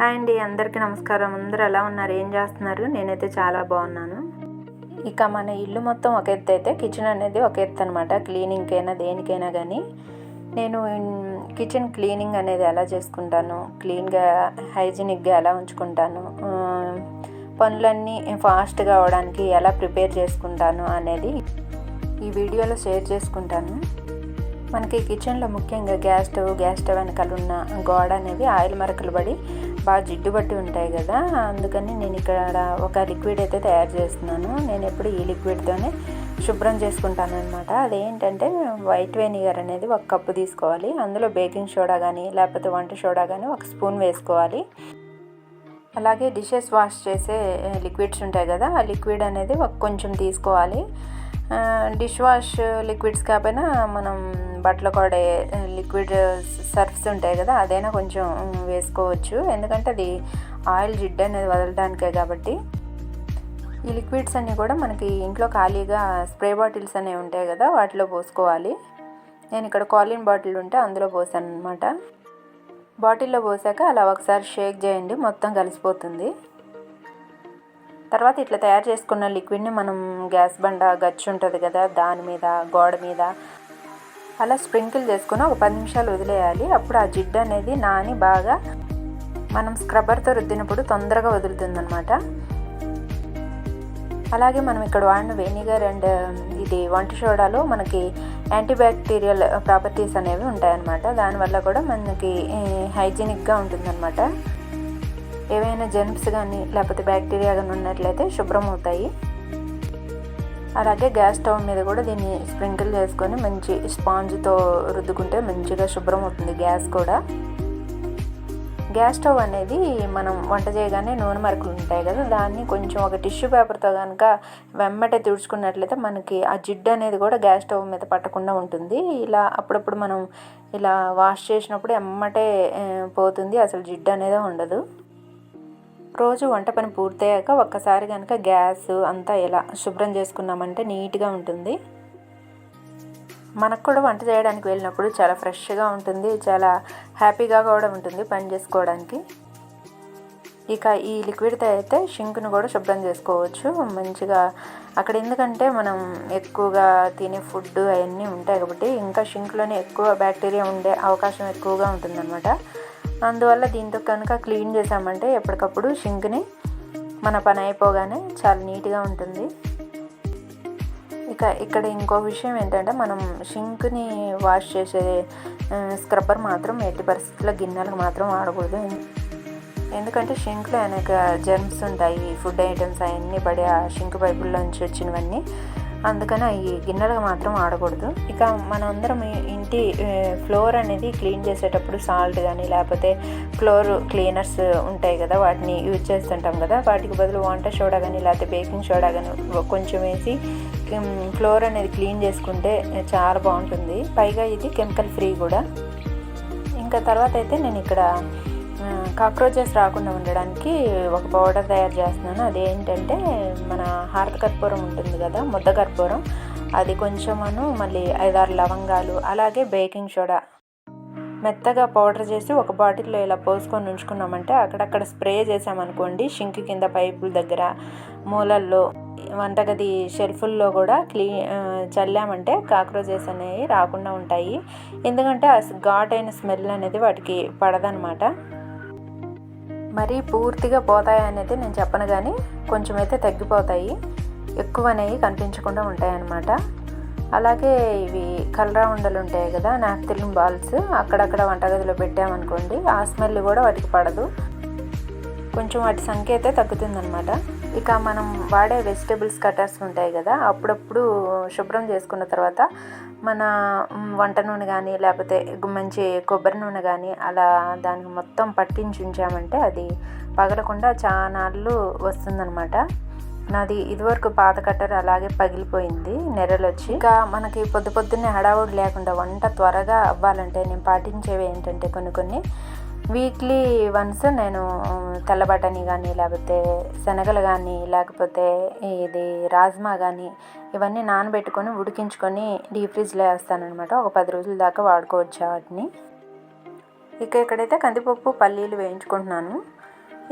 Hi అండి అందరికీ నమస్కారం. అందరూ ఎలా ఉన్నారు? ఏం చేస్తున్నారు? నేనైతే చాలా బాగున్నాను. ఇక మన ఇల్లు మొత్తం ఒక ఎత్తు అయితే కిచెన్ అనేది ఒక ఎత్తు అనమాట క్లీనింగ్కైనా దేనికైనా కానీ నేను కిచెన్ క్లీనింగ్ అనేది ఎలా చేసుకుంటాను? క్లీన్గా హైజీనిక్గా ఎలా ఉంచుకుంటాను? పనులన్నీ ఫాస్ట్గా అవడానికి ఎలా ప్రిపేర్ చేసుకుంటాను అనేది ఈ వీడియోలో షేర్ చేసుకుంటాను. మనకి కిచెన్లో ముఖ్యంగా గ్యాస్ స్టవ్ గ్యాస్ స్టవ్ వెనకాల ఉన్న గోడ అనేది ఆయిల్ మరకలు పడి బాగా జిడ్డు పట్టి ఉంటాయి కదా అందుకని నేను ఇక్కడ ఒక లిక్విడ్ అయితే తయారు చేస్తున్నాను. నేను ఎప్పుడు ఈ లిక్విడ్తోనే శుభ్రం చేసుకుంటాను అనమాట అదేంటంటే వైట్ వెనిగర్ అనేది ఒక కప్పు తీసుకోవాలి. అందులో బేకింగ్ సోడా కానీ లేకపోతే వంట సోడా కానీ ఒక స్పూన్ వేసుకోవాలి. అలాగే డిషెస్ వాష్ చేసే eh, లిక్విడ్స్ ఉంటాయి కదా ఆ లిక్విడ్ అనేది ఒక కొంచెం తీసుకోవాలి. డిష్ వాష్ లిక్విడ్స్ కాకపోయినా మనం బట్టలు కొడే లిక్విడ్ సర్ఫ్స్ ఉంటాయి కదా అదైనా కొంచెం వేసుకోవచ్చు. ఎందుకంటే అది ఆయిల్ జిడ్డు అనేది వదలడానికే కాబట్టి. ఈ లిక్విడ్స్ అన్నీ కూడా మనకి ఇంట్లో ఖాళీగా స్ప్రే బాటిల్స్ అనేవి ఉంటాయి కదా వాటిలో పోసుకోవాలి. నేను ఇక్కడ కాలిన్ బాటిల్ ఉంటే అందులో పోసాను అనమాట బాటిల్లో పోసాక అలా ఒకసారి షేక్ చేయండి మొత్తం కలిసిపోతుంది. తర్వాత ఇట్లా తయారు చేసుకున్న లిక్విడ్ని మనం గ్యాస్ బండ గచ్చు ఉంటుంది కదా దాని మీద గోడ మీద అలా స్ప్రింకిల్ చేసుకుని ఒక పది నిమిషాలు వదిలేయాలి. అప్పుడు ఆ జిడ్డు అనేది నాని బాగా మనం స్క్రబ్బర్తో రుద్దినప్పుడు తొందరగా వదులుతుందనమాట అలాగే మనం ఇక్కడ వాడిన వెనిగర్ అండ్ um, ఇది వంట సోడాలో మనకి యాంటీబ్యాక్టీరియల్ ప్రాపర్టీస్ uh, అనేవి ఉంటాయన్నమాట. దానివల్ల కూడా మనకి eh, హైజీనిక్గా ఉంటుందన్నమాట. ఏవైనా జెర్మ్స్ కానీ లేకపోతే బ్యాక్టీరియా కానీ ఉన్నట్లయితే శుభ్రం అవుతాయి అలాగే గ్యాస్ స్టవ్ మీద కూడా దీన్ని స్ప్రింకిల్ చేసుకొని మంచి స్పాంజ్తో రుద్దుకుంటే మంచిగా శుభ్రం అవుతుంది గ్యాస్ కూడా. గ్యాస్ స్టవ్ అనేది మనం వంట చేయగానే నూనె మరకలు ఉంటాయి కదా దాన్ని కొంచెం ఒక టిష్యూ పేపర్తో కనుక వెమ్మటే తుడుచుకున్నట్లయితే మనకి ఆ జిడ్డు అనేది కూడా గ్యాస్ స్టవ్ మీద పట్టకుండా ఉంటుంది. ఇలా అప్పుడప్పుడు మనం ఇలా వాష్ చేసినప్పుడు ఎమ్మటే పోతుంది అసలు జిడ్డు అనేది ఉండదు. రోజు వంట పని పూర్తయ్యాక ఒక్కసారి కనుక గ్యాస్ అంతా ఎలా శుభ్రం చేసుకున్నామంటే నీట్గా ఉంటుంది. మనకు కూడా వంట చేయడానికి వెళ్ళినప్పుడు చాలా ఫ్రెష్గా ఉంటుంది చాలా హ్యాపీగా కూడా ఉంటుంది పని చేసుకోవడానికి. ఇక ఈ లిక్విడ్తో అయితే షింక్ను కూడా శుభ్రం చేసుకోవచ్చు మంచిగా అక్కడ ఎందుకంటే మనం ఎక్కువగా తినే ఫుడ్ అవన్నీ ఉంటాయి కాబట్టి ఇంకా షింక్లోనే ఎక్కువ బ్యాక్టీరియా ఉండే అవకాశం ఎక్కువగా ఉంటుందన్నమాట. అందువల్ల దీంతో కనుక క్లీన్ చేసామంటే ఎప్పటికప్పుడు షింక్ని మన పని అయిపోగానే చాలా నీట్గా ఉంటుంది. ఇక ఇక్కడ ఇంకో విషయం ఏంటంటే మనం షింక్ని వాష్ చేసే స్క్రబ్బర్ మాత్రం ఎట్టి పరిస్థితుల్లో గిన్నెలకు మాత్రం వాడకూడదు. ఎందుకంటే షింక్లో అనేక జెర్మ్స్ ఉంటాయి ఫుడ్ ఐటమ్స్ అవన్నీ పడి ఆ షింక్ పైపుల్లోంచి వచ్చినవన్నీ. అందుకని అవి గిన్నెలకు మాత్రం ఆడకూడదు ఇక మనందరం ఇంటి ఫ్లోర్ అనేది క్లీన్ చేసేటప్పుడు సాల్ట్ కానీ లేకపోతే ఫ్లోర్ క్లీనర్స్ ఉంటాయి కదా వాటిని యూజ్ చేస్తుంటాం కదా వాటికి బదులు వంట సోడా కానీ లేకపోతే బేకింగ్ సోడా కానీ కొంచెం వేసి ఫ్లోర్ అనేది క్లీన్ చేసుకుంటే చాలా బాగుంటుంది. పైగా ఇది కెమికల్ ఫ్రీ కూడా. ఇంకా తర్వాత అయితే నేను ఇక్కడ కాక్రోచెస్ రాకుండా ఉండడానికి ఒక పౌడర్ తయారు చేస్తున్నాను. అదేంటంటే మన హారత కర్పూరం ఉంటుంది కదా ముద్ద కర్పూరం. అది కొంచెమను మళ్ళీ ఐదారు లవంగాలు అలాగే బేకింగ్ సోడా మెత్తగా పౌడర్ చేసి ఒక బాటిల్లో ఇలా పోసుకొని ఉంచుకున్నామంటే అక్కడక్కడ స్ప్రే చేసామనుకోండి షింక్ కింద పైపుల దగ్గర మూలల్లో వంటగది షెల్ఫుల్లో కూడా క్లీ చల్లామంటే కాక్రోచెస్ అనేవి రాకుండా ఉంటాయి. ఎందుకంటే ఆ అయిన స్మెల్ అనేది వాటికి పడదనమాట. మరీ పూర్తిగా పోతాయి అనేది నేను చెప్పను కానీ కొంచెం అయితే తగ్గిపోతాయి. ఎక్కువ అనేవి కనిపించకుండా ఉంటాయి అన్నమాట అలాగే ఇవి కలరా ఉండలు ఉంటాయి కదా నాప్తిలిన్ బాల్స్ అక్కడక్కడ వంటగదిలో పెట్టామనుకోండి ఆ స్మెల్ కూడా వాటికి పడదు. కొంచెం వాటి సంఖ్య అయితే తగ్గుతుందన్నమాట. ఇక మనం వాడే వెజిటేబుల్స్ కటర్స్ ఉంటాయి కదా అప్పుడప్పుడు శుభ్రం చేసుకున్న తర్వాత మన వంట నూనె కానీ లేకపోతే మంచి కొబ్బరి నూనె కానీ అలా దానికి మొత్తం పట్టించి ఉంచామంటే అది పగలకుండా చానాళ్ళు వస్తుందన్నమాట. నాది ఇదివరకు పాత కట్టర్ అలాగే పగిలిపోయింది నెరలు వచ్చి ఇంకా మనకి పొద్దు పొద్దున్నే హడావుడి లేకుండా వంట త్వరగా అవ్వాలంటే నేను పాటించేవి ఏంటంటే కొన్ని కొన్ని వీక్లీ వన్స్ నేను తెల్ల బఠానీ కానీ లేకపోతే శనగలు కానీ లేకపోతే ఇది రాజ్మా కానీ ఇవన్నీ నానబెట్టుకొని ఉడికించుకొని డీప్ ఫ్రిడ్జ్లో వేస్తానమాట ఒక పది రోజుల దాకా వాడుకోవచ్చు వాటిని. ఇక ఇక్కడైతే కందిపప్పు పల్లీలు వేయించుకుంటున్నాను.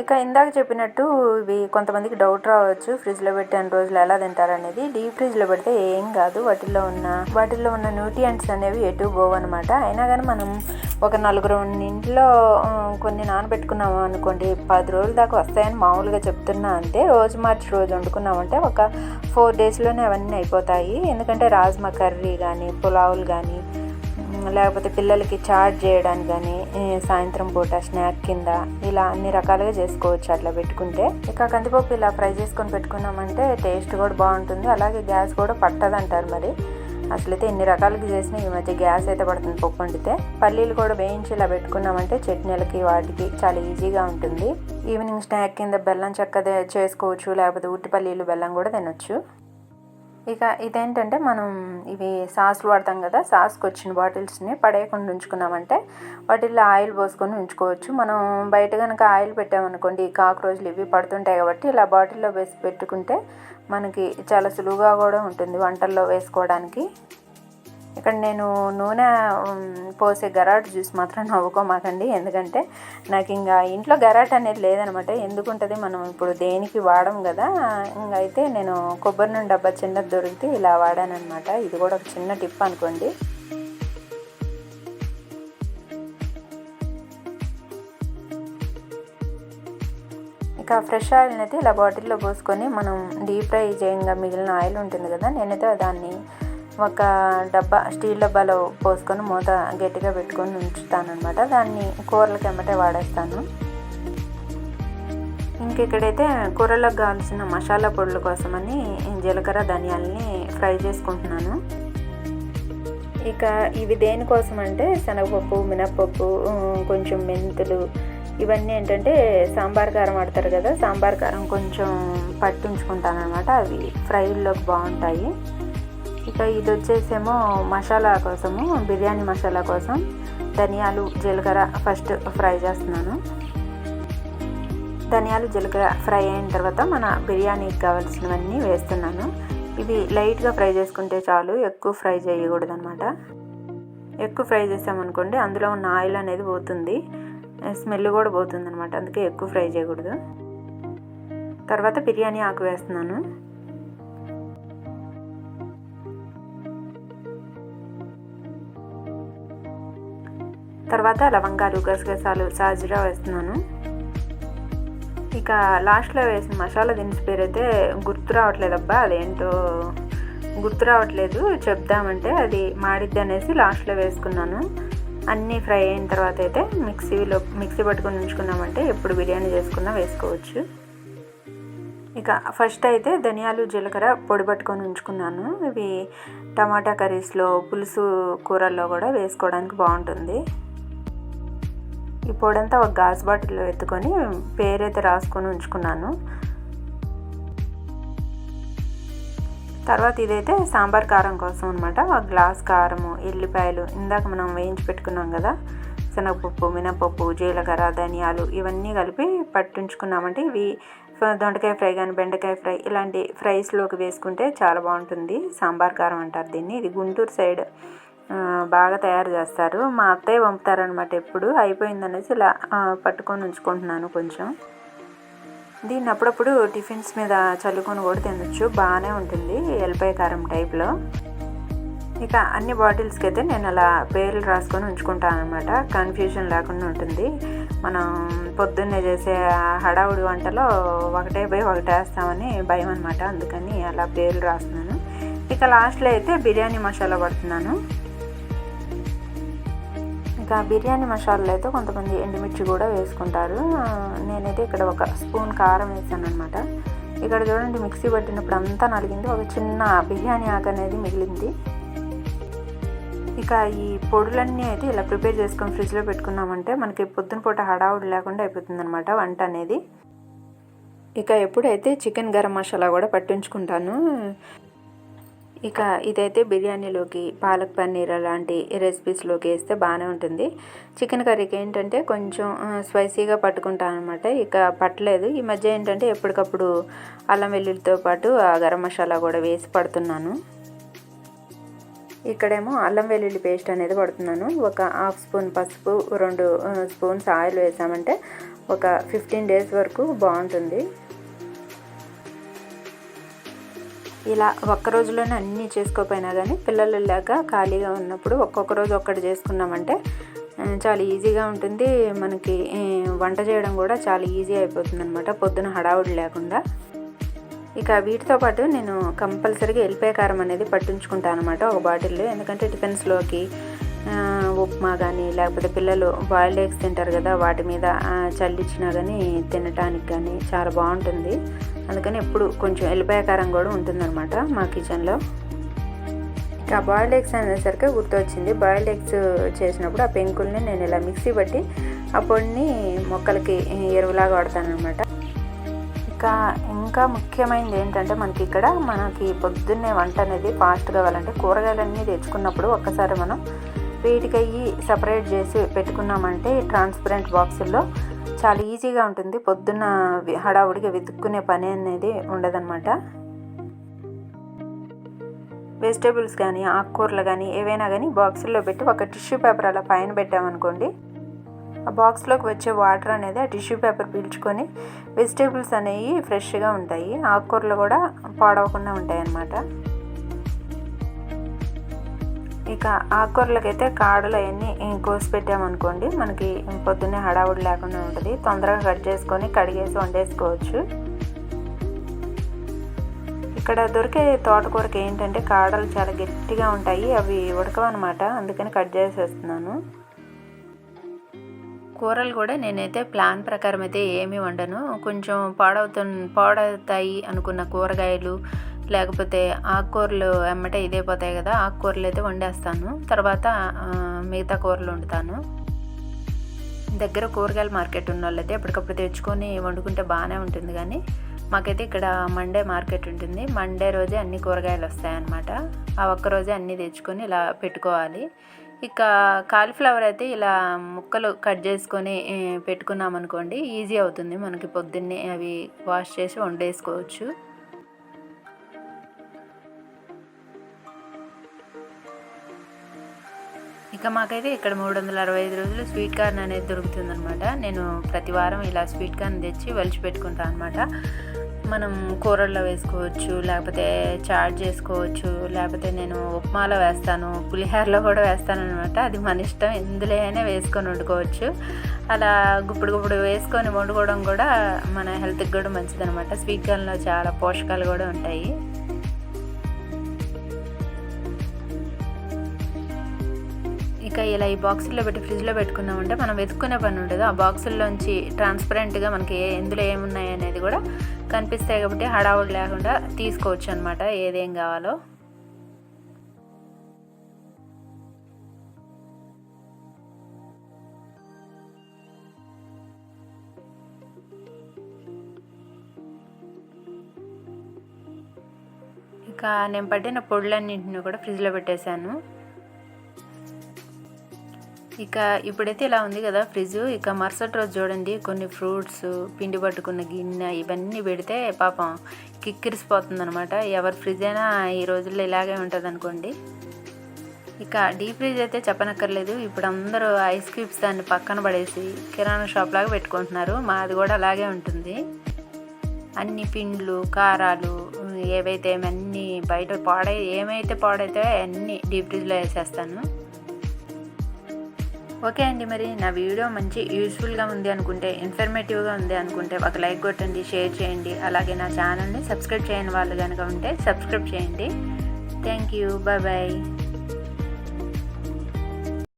ఇక ఇందాక చెప్పినట్టు ఇవి కొంతమందికి డౌట్ రావచ్చు. ఫ్రిడ్జ్లో పెట్టిన రోజులు ఎలా తింటారనేది డీప్ ఫ్రిడ్జ్లో పెడితే ఏం కాదు. వాటిల్లో ఉన్న వాటిల్లో ఉన్న న్యూట్రియంట్స్ అనేవి ఎటు పోవన్నమాట. అయినా కానీ మనం ఒక నలుగురు ఇంట్లో కొన్ని నానబెట్టుకున్నాము అనుకోండి పది రోజుల దాకా వస్తాయని మామూలుగా చెప్తున్నా అంతే రోజు మార్చి రోజు వండుకున్నామంటే ఒక ఫోర్ డేస్లోనే అవన్నీ అయిపోతాయి. ఎందుకంటే రాజ్మా కర్రీ కానీ పులావులు కానీ లేకపోతే పిల్లలకి చాట్ చేయడానికి కానీ సాయంత్రం పూట స్నాక్ కింద ఇలా అన్ని రకాలుగా చేసుకోవచ్చు అట్లా పెట్టుకుంటే. ఇక కందిపప్పు ఇలా ఫ్రై చేసుకొని పెట్టుకున్నామంటే టేస్ట్ కూడా బాగుంటుంది. అలాగే గ్యాస్ కూడా పట్టదంటారు మరి. అసలైతే ఎన్ని రకాలుగా చేసినా ఈ మధ్య గ్యాస్ అయితే పడుతుంది పప్పు వండితే. పల్లీలు కూడా వేయించి ఇలా పెట్టుకున్నామంటే చట్నీలకి వాటికి చాలా ఈజీగా ఉంటుంది. ఈవినింగ్ స్నాక్ కింద బెల్లం చెక్క చేసుకోవచ్చు లేకపోతే ఉట్టి పల్లీలు బెల్లం కూడా తినొచ్చు. ఇక ఇదేంటంటే మనం ఇవి సాస్లు వాడతాం కదా సాస్కి వచ్చిన బాటిల్స్ని పడేయకుండా ఉంచుకున్నామంటే వాటిల్లో ఆయిల్ పోసుకొని ఉంచుకోవచ్చు. మనం బయట కనుక ఆయిల్ పెట్టామనుకోండి కాక్రోజులు ఇవి పడుతుంటాయి కాబట్టి ఇలా బాటిల్లో వేసి పెట్టుకుంటే మనకి చాలా సులువుగా కూడా ఉంటుంది వంటల్లో వేసుకోవడానికి. ఇక్కడ నేను నూనె పోసే గరాట్ జ్యూస్ మాత్రం నవ్వుకోమాకండి. ఎందుకంటే నాకు ఇంకా ఇంట్లో గరాట్ అనేది లేదనమాట. ఎందుకు ఉంటుంది మనం ఇప్పుడు దేనికి వాడం కదా. ఇంకా అయితే నేను కొబ్బరి నూనె డబ్బా చిన్నది దొరికితే ఇలా వాడానమాట ఇది కూడా ఒక చిన్న టిప్ అనుకోండి. ఇంకా ఫ్రెష్ ఆయిల్ని అయితే ఇలా బాటిల్లో పోసుకొని మనం డీప్ ఫ్రై చేయంగా మిగిలిన ఆయిల్ ఉంటుంది కదా నేనైతే దాన్ని ఒక డబ్బా స్టీల్ డబ్బాలో పోసుకొని మూత గట్టిగా పెట్టుకొని ఉంచుతాను అనమాట దాన్ని కూరలకి ఎమ్మటే వాడేస్తాను. ఇంకెక్కడైతే కూరలకు కావాల్సిన మసాలా పొడుల కోసమని జీలకర్ర ధనియాలని ఫ్రై చేసుకుంటున్నాను. ఇక ఇవి దేనికోసం అంటే శనగపప్పు మినప్పప్పు కొంచెం మెంతులు. ఇవన్నీ ఏంటంటే సాంబార్ కారం వాడతారు కదా సాంబార్ కారం కొంచెం పట్టించుకుంటాను అనమాట అవి ఫ్రైల్లోకి బాగుంటాయి. ఇక ఇది వచ్చేసేమో మసాలా కోసము బిర్యానీ మసాలా కోసం ధనియాలు జీలకర్ర ఫస్ట్ ఫ్రై చేస్తున్నాను. ధనియాలు జీలకర్ర ఫ్రై అయిన తర్వాత మన బిర్యానీకి కావాల్సినవన్నీ వేస్తున్నాను. ఇవి లైట్గా ఫ్రై చేసుకుంటే చాలు ఎక్కువ ఫ్రై చేయకూడదు అనమాట ఎక్కువ ఫ్రై చేసామనుకోండి అందులో ఉన్న ఆయిల్ అనేది పోతుంది. స్మెల్ కూడా పోతుంది అనమాట అందుకే ఎక్కువ ఫ్రై చేయకూడదు. తర్వాత బిర్యానీ ఆకు వేస్తున్నాను. తర్వాత లవంగాలు గసగసాలు సాజీరా వేస్తున్నాను. ఇక లాస్ట్లో వేసిన మసాలా దినుసు పేరు అయితే గుర్తు రావట్లేదబ్బా అదేంటో గుర్తు రావట్లేదు. చెప్దామంటే అది మాడిద్ది అనేసి లాస్ట్లో వేసుకున్నాను. అన్నీ ఫ్రై అయిన తర్వాత అయితే మిక్సీలో మిక్సీ పట్టుకొని ఉంచుకున్నామంటే ఎప్పుడు బిర్యానీ చేసుకున్నా వేసుకోవచ్చు. ఇక ఫస్ట్ అయితే ధనియాలు జీలకర్ర పొడి పట్టుకొని ఉంచుకున్నాను. ఇవి టమాటా కర్రీస్లో పులుసు కూరల్లో కూడా వేసుకోవడానికి బాగుంటుంది. ఈ పొడంతా ఒక గాజు బాటిల్లో ఎత్తుకొని పేరైతే రాసుకొని ఉంచుకున్నాను. తర్వాత ఇదైతే సాంబార్ కారం కోసం అనమాట ఒక గ్లాస్ కారము ఎల్లిపాయలు ఇందాక మనం వేయించి పెట్టుకున్నాం కదా. శనగపప్పు మినపప్పు జీలకర్ర ధనియాలు ఇవన్నీ కలిపి పట్టించుకున్నామంటే ఇవి దొండకాయ ఫ్రై కానీ బెండకాయ ఫ్రై ఇలాంటి ఫ్రైస్లోకి వేసుకుంటే చాలా బాగుంటుంది. సాంబార్ కారం అంటారు దీన్ని. ఇది గుంటూరు సైడ్ బాగా తయారు చేస్తారు. మా అత్తయ్య పంపుతారనమాట ఎప్పుడు. అయిపోయిందనేసి ఇలా పట్టుకొని ఉంచుకుంటున్నాను కొంచెం. దీన్ని అప్పుడప్పుడు టిఫిన్స్ మీద చల్లుకొని కూడా తినొచ్చు. బాగానే ఉంటుంది ఎల్లిపాయ కారం టైప్లో. ఇక అన్ని బాటిల్స్కి అయితే నేను అలా పేర్లు రాసుకొని ఉంచుకుంటాను అనమాట కన్ఫ్యూజన్ లేకుండా ఉంటుంది. మనం పొద్దున్నే చేసే హడావుడి వంటలో ఒకటే పోయి ఒకటే వేస్తామని భయం అనమాట అందుకని అలా పేర్లు రాస్తున్నాను. ఇక లాస్ట్లో అయితే బిర్యానీ మసాలా పడుతున్నాను ఇక బిర్యానీ మసాలాలో అయితే కొంతమంది ఎండుమిర్చి కూడా వేసుకుంటారు. నేనైతే ఇక్కడ ఒక స్పూన్ కారం వేసాను అనమాట ఇక్కడ చూడండి మిక్సీ పట్టినప్పుడు అంతా నలిగింది. ఒక చిన్న బిర్యానీ ఆకు అనేది మిగిలింది. ఇక ఈ పొడులన్నీ అయితే ఇలా ప్రిపేర్ చేసుకొని ఫ్రిడ్జ్లో పెట్టుకున్నామంటే మనకి పొద్దున పూట హడావుడి లేకుండా అయిపోతుంది అనమాట వంట అనేది. ఇక ఎప్పుడైతే చికెన్ గరం మసాలా కూడా పట్టించుకుంటాను ఇక ఇదైతే బిర్యానీలోకి పాలక్ పన్నీర్ అలాంటి రెసిపీస్లోకి వేస్తే బాగానే ఉంటుంది. చికెన్ కర్రీకి ఏంటంటే కొంచెం స్పైసీగా పట్టుకుంటాను అనమాట ఇక పట్టలేదు. ఈ మధ్య ఏంటంటే ఎప్పటికప్పుడు అల్లం వెల్లుల్లితో పాటు ఆ గరం మసాలా కూడా వేసి పడుతున్నాను. ఇక్కడేమో అల్లం వెల్లుల్లి పేస్ట్ అనేది పడుతున్నాను. ఒక హాఫ్ స్పూన్ పసుపు రెండు స్పూన్స్ ఆయిల్ వేసామంటే ఒక ఫిఫ్టీన్ డేస్ వరకు బాగుంటుంది. ఇలా ఒక్క రోజులోనే అన్నీ చేసుకోపోయినా కానీ పిల్లలు లేక ఖాళీగా ఉన్నప్పుడు ఒక్కొక్క రోజు ఒక్కటి చేసుకున్నామంటే చాలా ఈజీగా ఉంటుంది. మనకి వంట చేయడం కూడా చాలా ఈజీ అయిపోతుంది అనమాట పొద్దున హడావుడి లేకుండా. ఇక వీటితో పాటు నేను కంపల్సరీగా ఎల్లిపాయ కారం అనేది పట్టించుకుంటాను అనమాట ఒక బాటిల్లో. ఎందుకంటే టిఫిన్స్లోకి ఉప్మా కానీ లేకపోతే పిల్లలు బాయిల్డ్ ఎగ్స్ తింటారు కదా వాటి మీద చల్లించినా చల్లిచ్చినా కానీ తినటానికి కానీ చాలా బాగుంటుంది. అందుకని ఎప్పుడు కొంచెం ఎల్లిపాయ కారం కూడా ఉంటుందన్నమాట మా కిచెన్లో ఇక బాయిల్డ్ ఎగ్స్ అనేసరికి గుర్తొచ్చింది. బాయిల్డ్ ఎగ్స్ చేసినప్పుడు ఆ పెంకుల్ని నేను ఇలా మిక్సీ పట్టి ఆ పొడిని మొక్కలకి ఎరువులాగా వాడతానమాట ఇంకా ఇంకా ముఖ్యమైనది ఏంటంటే మనకి ఇక్కడ మనకి పొద్దున్నే వంట అనేది ఫాస్ట్ కావాలంటే కూరగాయలన్నీ తెచ్చుకున్నప్పుడు ఒక్కసారి మనం వీటికి అయ్యి సపరేట్ చేసి పెట్టుకున్నామంటే ట్రాన్స్పరెంట్ బాక్సుల్లో చాలా ఈజీగా ఉంటుంది. పొద్దున్న హడావుడిగా వెతుక్కునే పని అనేది ఉండదన్నమాట. వెజిటేబుల్స్ కానీ ఆకుకూరలు కానీ ఏవైనా కానీ బాక్సుల్లో పెట్టి ఒక టిష్యూ పేపర్ అలా పైన పెట్టామనుకోండి ఆ బాక్స్లోకి వచ్చే వాటర్ అనేది ఆ టిష్యూ పేపర్ పీల్చుకొని వెజిటేబుల్స్ అనేవి ఫ్రెష్గా ఉంటాయి. ఆకుకూరలు కూడా పాడవకుండా ఉంటాయి అన్నమాట ఇక ఆకుకూరలకైతే కాడలు అవన్నీ కోసి పెట్టామనుకోండి మనకి పొద్దున్నే హడావుడి లేకుండా ఉంటుంది. తొందరగా కట్ చేసుకొని కడిగేసి వండేసుకోవచ్చు. ఇక్కడ దొరికే తోటకూరకి ఏంటంటే కాడలు చాలా గట్టిగా ఉంటాయి. అవి ఉడకవన్నమాట. అందుకని కట్ చేసేస్తున్నాను. కూరలు కూడా నేనైతే ప్లాన్ ప్రకారం అయితే ఏమీ వండను. కొంచెం పాడవుతు పాడవుతాయి అనుకున్న కూరగాయలు లేకపోతే ఆకుకూరలు ఎమ్మటే ఇదే పోతాయి కదా ఆకుకూరలు అయితే వండేస్తాను. తర్వాత మిగతా కూరలు వండుతాను. దగ్గర కూరగాయల మార్కెట్ ఉన్న వాళ్ళైతే ఎప్పటికప్పుడు తెచ్చుకొని వండుకుంటే బాగానే ఉంటుంది కానీ మాకైతే ఇక్కడ మండే మార్కెట్ ఉంటుంది. మండే రోజే అన్ని కూరగాయలు వస్తాయన్నమాట. ఆ ఒక్క రోజే అన్నీ తెచ్చుకొని ఇలా పెట్టుకోవాలి. ఇక కాలీఫ్లవర్ అయితే ఇలా ముక్కలు కట్ చేసుకొని పెట్టుకున్నామనుకోండి ఈజీ అవుతుంది. మనకి పొద్దున్నే అవి వాష్ చేసి వండేసుకోవచ్చు. ఇక మాకైతే ఇక్కడ మూడు వందల అరవై ఐదు రోజులు స్వీట్ కార్న్ అనేది దొరుకుతుందనమాట నేను ప్రతి వారం ఇలా స్వీట్ కార్న్ తెచ్చి వలిచి పెట్టుకుంటాను అనమాట మనం కూరల్లో వేసుకోవచ్చు లేకపోతే చాట్ చేసుకోవచ్చు లేకపోతే నేను ఉప్మాలో వేస్తాను పులిహోరలో కూడా వేస్తాను అనమాట అది మన ఇష్టం ఎందులో అయినా వేసుకొని వండుకోవచ్చు. అలా గుప్పుడు గుప్పుడు వేసుకొని వండుకోవడం కూడా మన హెల్త్కి కూడా మంచిదనమాట స్వీట్ కార్న్లో చాలా పోషకాలు కూడా ఉంటాయి. ఇంకా ఇలా ఈ బాక్సుల్లో పెట్టి ఫ్రిడ్జ్లో పెట్టుకున్నామంటే మనం వెతుక్కునే పని ఉండదు. ఆ బాక్సుల్లోంచి ట్రాన్స్పరెంట్గా మనకి ఏ- ఎందులో ఏమున్నాయి అనేది కూడా కనిపిస్తాయి కాబట్టి హడావుడి లేకుండా తీసుకోవచ్చు అనమాట ఏదేం కావాలో. ఇంకా నేను పట్టిన పొడులన్నింటిని కూడా ఫ్రిడ్జ్లో పెట్టేశాను. ఇక ఇప్పుడైతే ఇలా ఉంది కదా ఫ్రిడ్జ్. ఇక మరుసటి రోజు చూడండి కొన్ని ఫ్రూట్స్ పిండి పట్టుకున్న గిన్నె ఇవన్నీ పెడితే పాపం కిక్కిరిసిపోతుంది అనమాట ఎవరి ఫ్రిడ్జ్ అయినా ఈ రోజుల్లో ఇలాగే ఉంటుంది అనుకోండి ఇక డీప్ ఫ్రిడ్జ్ అయితే చెప్పనక్కర్లేదు. ఇప్పుడు అందరూ ఐస్ క్యూబ్స్ దాన్ని పక్కన పడేసి కిరాణా షాప్ లాగా పెట్టుకుంటున్నారు. మాది కూడా అలాగే ఉంటుంది. అన్ని పిండ్లు కారాలు ఏవైతే అన్నీ బయట పాడై ఏమైతే పాడైతే అన్నీ డీప్ ఫ్రిడ్జ్లో వేసేస్తాను. ఓకే అండి మరి నా వీడియో మంచి యూస్ఫుల్గా ఉంది అనుకుంటే ఇన్ఫర్మేటివ్గా ఉంది అనుకుంటే ఒక లైక్ కొట్టండి షేర్ చేయండి. అలాగే నా ఛానల్ని సబ్స్క్రైబ్ చేయని వాళ్ళు కనుక ఉంటే సబ్స్క్రైబ్ చేయండి. Thank you bye bye.